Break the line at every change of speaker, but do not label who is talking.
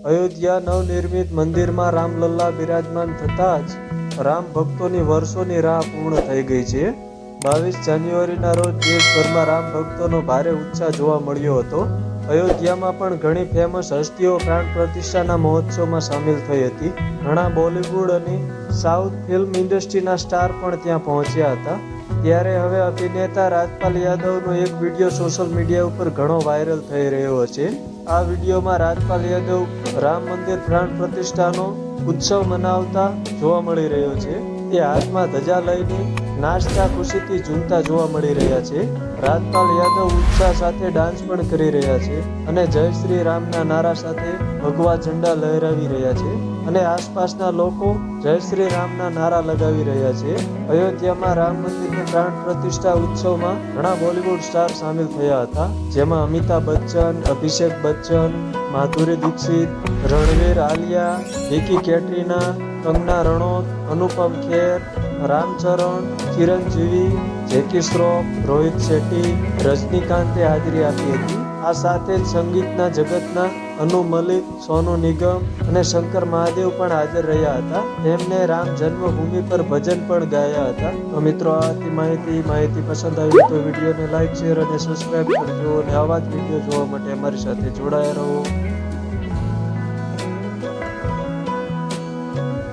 અયોધ્યા નવનિર્મિત મંદિરમાં રામલલ્લા બિરાજમાન થતાં જ રામ ભક્તોની વર્ષોની રાહ પૂર્ણ થઈ ગઈ છે. બાવીસ જાન્યુઆરીના રોજ દેશભરમાં રામ ભક્તોનો ભારે ઉત્સાહ જોવા મળ્યો હતો. અયોધ્યામાં પણ ઘણી ફેમસ હસ્તીઓ પ્રાણ પ્રતિષ્ઠાના મહોત્સવમાં સામેલ થઈ હતી. ઘણા બોલિવૂડ અને સાઉથ ફિલ્મ ઇન્ડસ્ટ્રીના સ્ટાર પણ ત્યાં પહોંચ્યા હતા. ત્યારે હવે અભિનેતા રાજપાલ યાદવનો એક વીડિયો સોશિયલ મીડિયા ઉપર ઘણો વાયરલ થઈ રહ્યો છે. આ વિડીયોમાં રાજપાલ યાદવ રામ મંદિર પ્રાણ પ્રતિષ્ઠાનો ઉત્સવ મનાવતા જોવા મળી રહ્યો છે. તે હાથમાં ધજા લઈને નાચતા ખુશીથી ઝૂલતા જોવા મળી રહ્યા છે. રાજપાલ યાદવ ઉત્સાહ સાથે ડાન્સ પણ કરી રહ્યા છે અને જય શ્રી રામના નારા સાથે ભગવા ઝંડા લહેરાવી રહ્યા છે અને આસપાસના લોકો જય શ્રી રામના નારા લગાવી રહ્યા છે. અયોધ્યામાં રામ મંદિરની પ્રાણ પ્રતિષ્ઠા ઉત્સવમાં ઘણા બોલિવૂડ સ્ટાર સામેલ થયા હતા. જેમાં અમિતાભ બચ્ચન, અભિષેક બચ્ચન, માધુરી દીક્ષિત, રણવીર આલિયા, વિકી કેટરીના, કંગના રણોત, અનુપમ ખેર રામચરણ, ચિરંજીવી, જેકી શ્રોફ, રોહિત શેટ્ટી, રજનીકાંતે હાજરી આપી હતી. આ સાથે જ સંગીતના જગતના અનુ મલિક, સોનુ નિગમ અને શંકર મહાદેવ પણ હાજર રહ્યા હતા. તેમને રામ જન્મભૂમિ પર ભજન પણ ગાયા હતા. તો મિત્રો આથી માહિતી. માહિતી પસંદ આવી તો વિડીયોને લાઈક, શેર અને સબસ્ક્રાઇબ કરજો અને આવા જ વીડિયો જોવા માટે અમારી સાથે જોડાયા રહો.